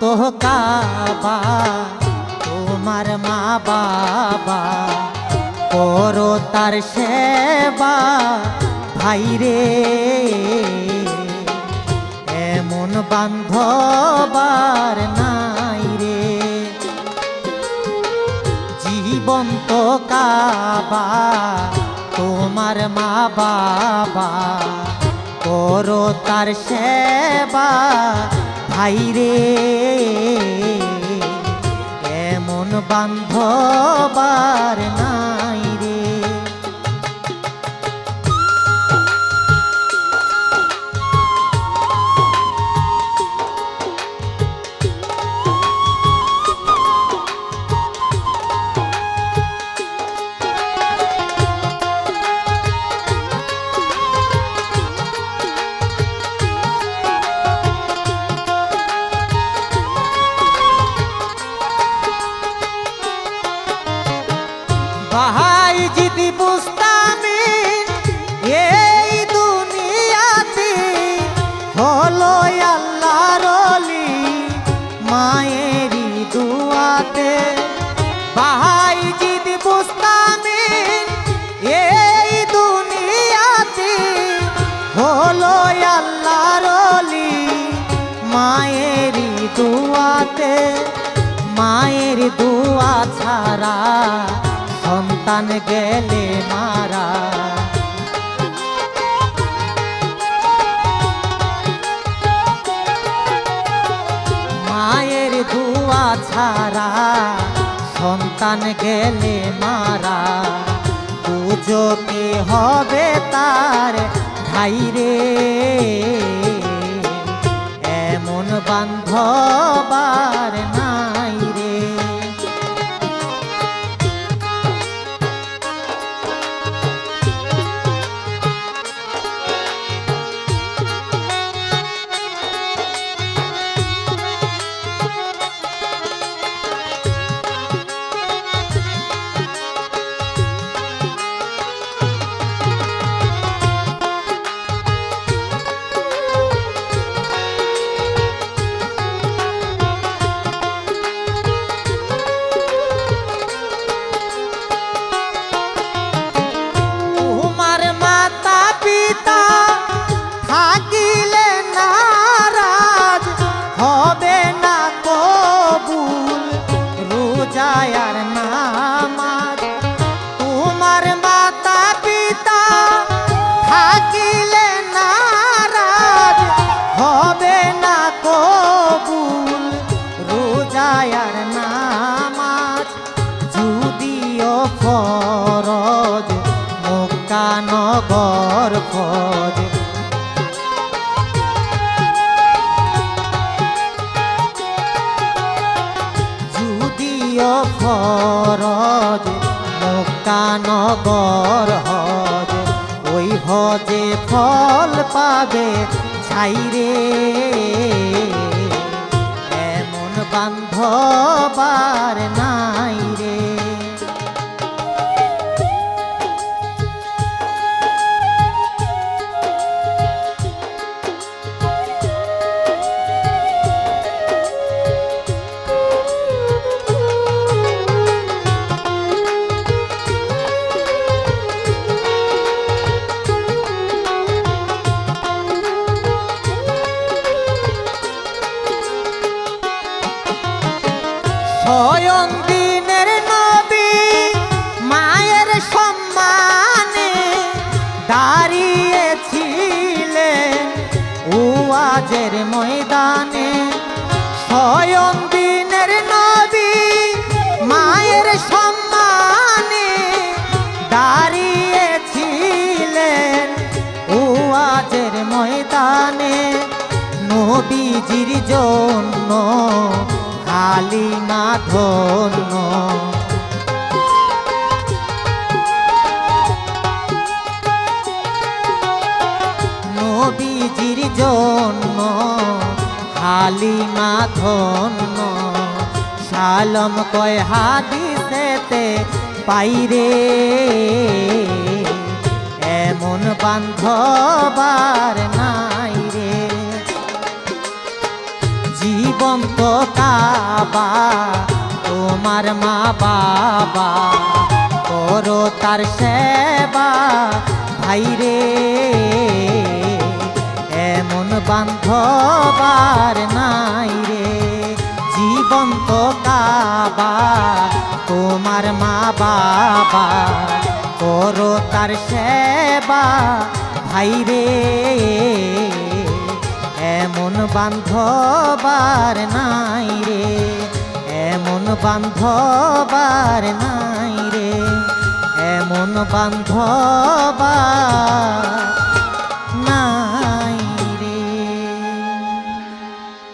তো কাবা, তোমার মা বাবা, করো তার সেবা, ভাই রে। এমন বান্ধবার নাই রে। জীবন্ত কাবা, তোমার মা বাবা, করো তার সেবা ভাইরে এমন বান্ধবার দুয়াতে বাহাই যদি বুঝতামি এই দুনিয়াতে হলো আল্লাহর অলি মায়েরই দুয়াতে, মায়ের দুয়া ছাড়া সন্তান গেলে মারা ছাড়া সন্তান গেলে মারা। পুজো কি হবে তার ভাই রে? এমন বান্ধবার নাই মক্কানগর ফজ যদিও ফরজ মক্কানগর হজ। ওই হজে ফল পাবে ছাইরে। এমন বান্ধবার নাই স্বয়ং দিনের নবী মায়ের সম্মানে দাঁড়িয়েছিলেন উয়াজের ময়দানে। স্বয়ং দিনের নবী মায়ের সম্মানে দাঁড়িয়েছিলেন উয়াজের ময়দানে। নবীজির জন্য না ধন্য নবীজির জন্য খালি না ধন্য সালম কয় হাদিসেতে পাইরে এমন বান্ধবার নাই। জীবন্ত কাবা তোমার মা বাবা করো তার সেবা। ভাই রে, এমন বান্ধবার নাই রে জীবন্ত কাবা তোমার মা বাবা করো তার সেবা। ভাই রে এমন বান্ধবার নাই রে এমন বান্ধবার নাই রে এমন বান্ধবার